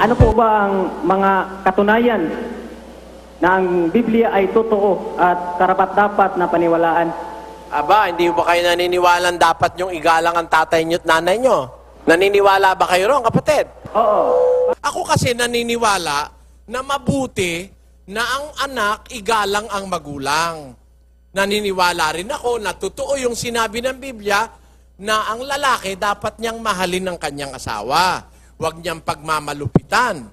ano po ba ang mga katunayan na ang Biblia ay totoo at karapat-dapat na paniwalaan? Aba, hindi ba kayo naniniwalang dapat yung igalang ang tatay niyo at nanay niyo? Naniniwala ba kayo ron, kapatid? Oo. Ako kasi naniniwala na mabuti na ang anak igalang ang magulang. Naniniwala rin ako na totoo yung sinabi ng Biblia na ang lalaki dapat niyang mahalin ng kanyang asawa. Huwag niyang pagmamalupitan.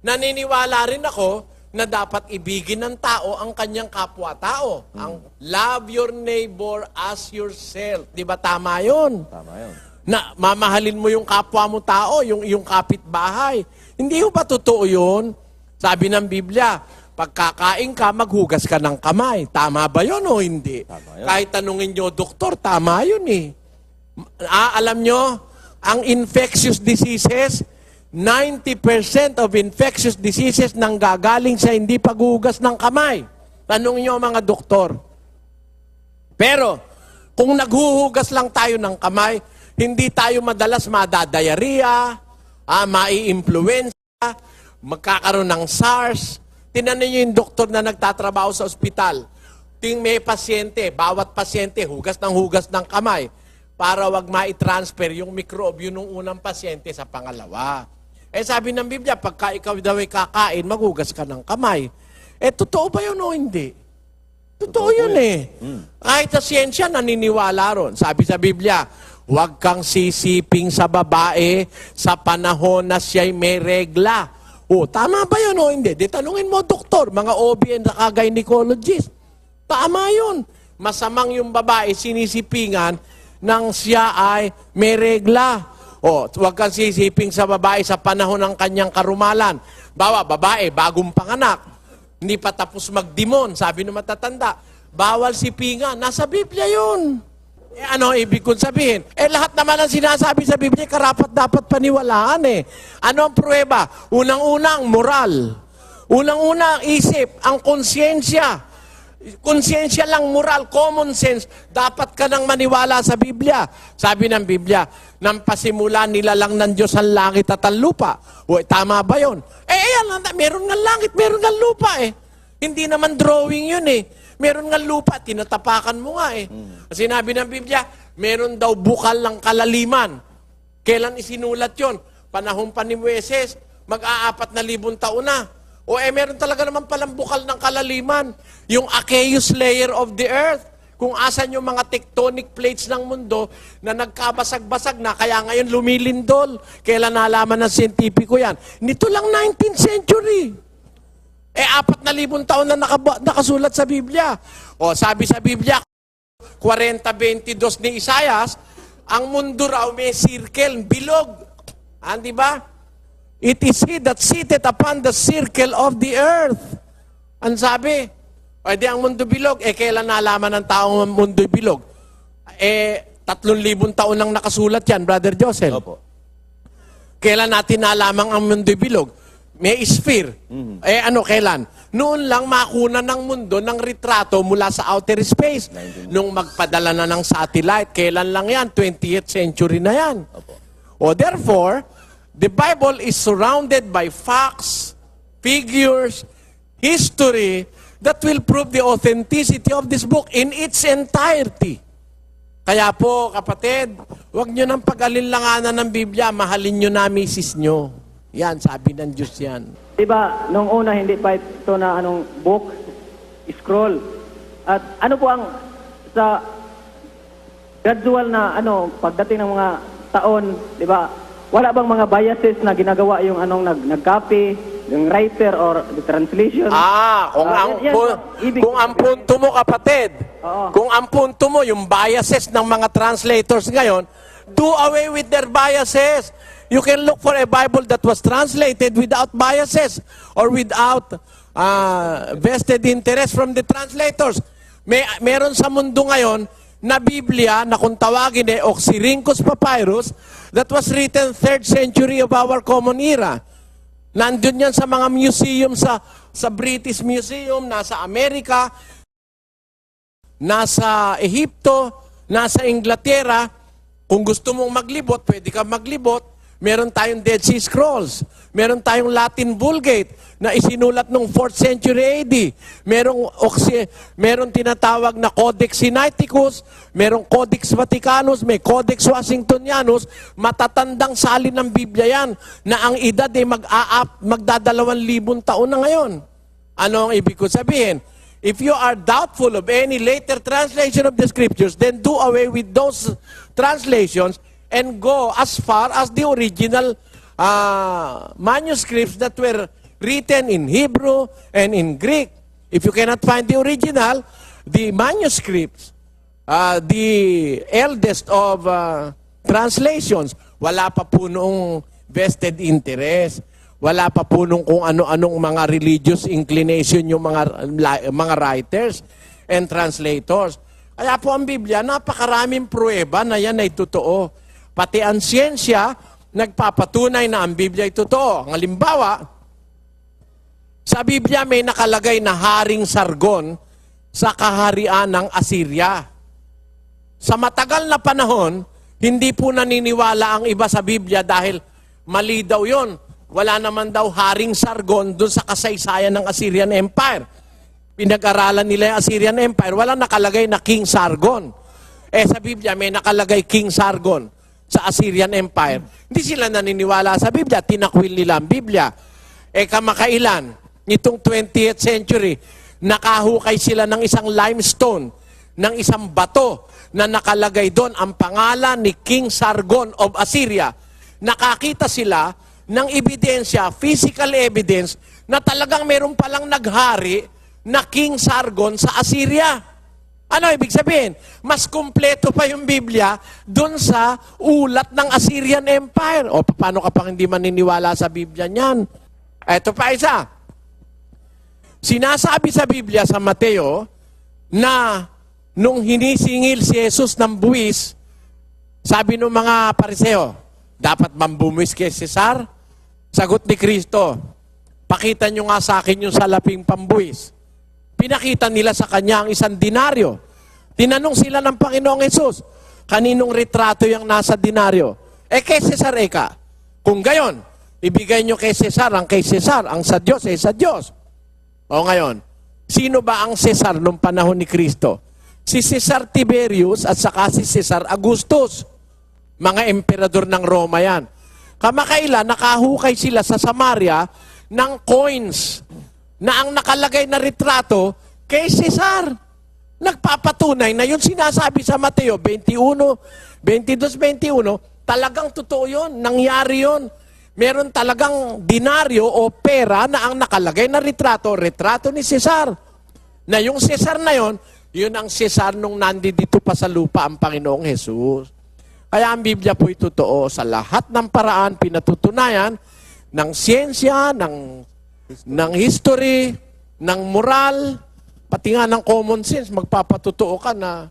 Naniniwala rin ako na dapat ibigin ng tao ang kanyang kapwa-tao. Ang love your neighbor as yourself. Di ba tama yun? Tama yun. na mamahalin mo yung kapwa mo tao, yung yung kapitbahay. Hindi ho ba totoo yun? Sabi ng Biblia, pagkakain ka, maghugas ka ng kamay. Tama ba yun o hindi? Tama yun. Kahit tanungin nyo, doktor, tama yun eh. Ah, alam nyo, ang infectious diseases, 90% of infectious diseases nang gagaling sa hindi paghugas ng kamay. Tanungin nyo mga doktor. Pero, kung naghuhugas lang tayo ng kamay, hindi tayo madalas madadayariya, ah, mai-influenza, magkakaroon ng SARS. Tinan niyo yung doktor na nagtatrabaho sa ospital. Ting may pasyente, bawat pasyente, hugas ng hugas ng kamay para wag mai-transfer yung mikrobyo ng unang pasyente sa pangalawa. Eh sabi ng Biblia, pagka ikaw daw ay kakain, maghugas ka ng kamay. Eh totoo ba yun o hindi? Totoo yun eh. Kahit sa siyensya, naniniwala ron. Sabi sa Biblia, huwag kang sisiping sa babae sa panahon na siya'y may regla. O, tama ba yun o hindi? Di tanungin mo, doktor, mga OB and gynecologist. Tama yun. Masamang yung babae sinisipingan nang siya ay may regla. O, huwag kang sisiping sa babae sa panahon ng kanyang karumalan. Bawa, babae, bagong panganak. Hindi pa tapos magdimon, sabi ng matatanda. Bawal si pinga. Nasa Biblia yun. Eh, ano ibig kong sabihin? Eh, lahat naman ang sinasabi sa Biblia, karapat dapat paniwalaan eh. Ano ang pruweba? Unang-unang, moral. Unang-unang, isip, ang konsyensya. Konsyensya lang, moral, common sense. Dapat ka nang maniwala sa Biblia. Sabi ng Biblia, nang pasimula nila lang ng Diyos ang langit at ang lupa. O, tama ba yon? Eh, ayan, meron nga langit, meron nga lupa eh. Hindi naman drawing yun eh. Meron nga lupa, tinatapakan mo nga eh. Sinabi ng Biblia, meron daw bukal ng kalaliman. Kailan isinulat yon? Panahon pa ni Moises, mag-aapat na libong taon na. O eh, meron talaga naman palang bukal ng kalaliman. Yung aqueous layer of the earth. Kung asan yung mga tectonic plates ng mundo na nagkabasag-basag na, kaya ngayon lumilindol. Kailan nalaman ng siyentipiko yan? Nito lang 19th century. Eh, apat na libong taon na nakaba- nakasulat sa Biblia. O, sabi sa Biblia, 40-22 ni Isayas, ang mundo raw may circle, bilog. Ah, di ba? It is He that sitteth upon the circle of the earth. Ang sabi, pwede ang mundo bilog. Eh, kailan nalaman ng taong ang mundo bilog? Eh, tatlong libong taon nang nakasulat yan, Brother Josel. Opo. Kailan natin nalaman ang mundo bilog? May sphere. Eh ano, kailan? Noon lang makuna ng mundo ng retrato mula sa outer space. Nung magpadala na ng satellite, kailan lang yan? 20th century na yan. Opo. O therefore, the Bible is surrounded by facts, figures, history that will prove the authenticity of this book in its entirety. Kaya po, kapatid, huwag nyo nang pag-alinlanganan ng Biblia, mahalin nyo na misis nyo. Yan, sabi ng Diyos yan. Diba, nung una hindi pa ito na anong book, scroll. At ano po ang sa gradual na ano pagdating ng mga taon, 'di ba? Wala bang mga biases na ginagawa yung anong nag nag-copy, yung writer or the translation? Ah, kung Ah, ang yan- yan pu-. Ibig kung ang punto mo kapatid, Oo. kung ang punto mo yung biases ng mga translators ngayon, do away with their biases. You can look for a Bible that was translated without biases or without ah, vested interest from the translators. May meron sa mundo ngayon na Biblia na kung tawagin eh Oxyrhynchus Papyrus that was written 3rd century of our common era. Nandun yan sa mga museum sa sa British Museum, nasa Amerika, nasa Ehipto, nasa Inglaterra. Kung gusto mong maglibot, pwede ka maglibot. Meron tayong Dead Sea Scrolls. Meron tayong Latin Vulgate na isinulat noong 4th century AD. Merong, oxy, meron tinatawag na Codex Sinaiticus, merong Codex Vaticanus, may Codex Washingtonianus, matatandang salin ng Biblia yan na ang edad ay mag-aap, magdadalawan libong taon na ngayon. Ano ang ibig ko sabihin? If you are doubtful of any later translation of the scriptures, then do away with those translations and go as far as the original uh, manuscripts that were written in Hebrew and in Greek. If you cannot find the original, the manuscripts, uh, the eldest of uh, translations, wala pa po noong vested interest. Wala pa po nung kung ano-anong mga religious inclination yung mga, mga writers and translators. Kaya po ang Biblia, napakaraming pruweba na yan ay totoo. Pati ang siyensya, nagpapatunay na ang Biblia ay totoo. Ang halimbawa, sa Biblia may nakalagay na haring sargon sa kaharian ng Assyria. Sa matagal na panahon, hindi po naniniwala ang iba sa Biblia dahil mali daw yon. Wala naman daw haring sargon doon sa kasaysayan ng Assyrian Empire. Pinag-aralan nila yung Assyrian Empire, wala nakalagay na King Sargon. Eh sa Biblia may nakalagay King Sargon sa Assyrian Empire. Hindi sila naniniwala sa Biblia, tinakwil nila ang Biblia. Eh kamakailan, nitong 20th century, nakahukay sila ng isang limestone, ng isang bato na nakalagay doon ang pangalan ni King Sargon of Assyria. Nakakita sila ng ebidensya, physical evidence, na talagang meron palang naghari na King Sargon sa Assyria. Ano ibig sabihin? Mas kumpleto pa yung Biblia doon sa ulat ng Assyrian Empire. O paano ka pang hindi maniniwala sa Biblia niyan? Ito pa isa. Sinasabi sa Biblia sa Mateo na nung hinisingil si Jesus ng buwis, sabi ng mga pariseo, dapat bang bumuwis kay Cesar? Sagot ni Kristo, pakita nyo nga sa akin yung salaping pambuwis. Pinakita nila sa kanya ang isang dinaryo. Tinanong sila ng Panginoong Yesus, kaninong retrato yung nasa dinaryo? Eh kay Cesar Eka. Kung gayon, ibigay nyo kay Cesar ang kay Cesar, ang sa Diyos ay sa Diyos. O ngayon, sino ba ang Cesar nung panahon ni Kristo? Si Cesar Tiberius at saka si Cesar Augustus. Mga emperador ng Roma yan. Kamakailan, nakahukay sila sa Samaria ng coins na ang nakalagay na retrato kay Cesar. Nagpapatunay na yung sinasabi sa Mateo 21, 22-21, talagang totoo yun, nangyari yun. Meron talagang dinaryo o pera na ang nakalagay na retrato, retrato ni Cesar. Na yung Cesar na yon, yun ang Cesar nung nandito pa sa lupa ang Panginoong Jesus. Kaya ang Biblia po'y totoo sa lahat ng paraan pinatutunayan ng siyensya, ng, ng history, ng moral, pati nga ng common sense, magpapatotoo ka na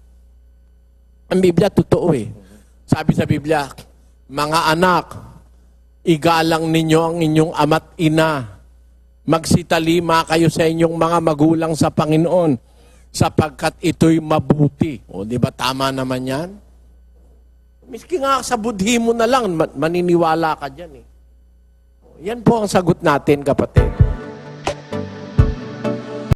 ang Biblia totoo eh. Sabi sa Biblia, mga anak, igalang ninyo ang inyong ama't ina. Magsitalima kayo sa inyong mga magulang sa Panginoon sapagkat ito'y mabuti. O, di ba tama naman yan? Miski nga sa budhi mo na lang, ma- maniniwala ka dyan eh. Yan po ang sagot natin, kapatid.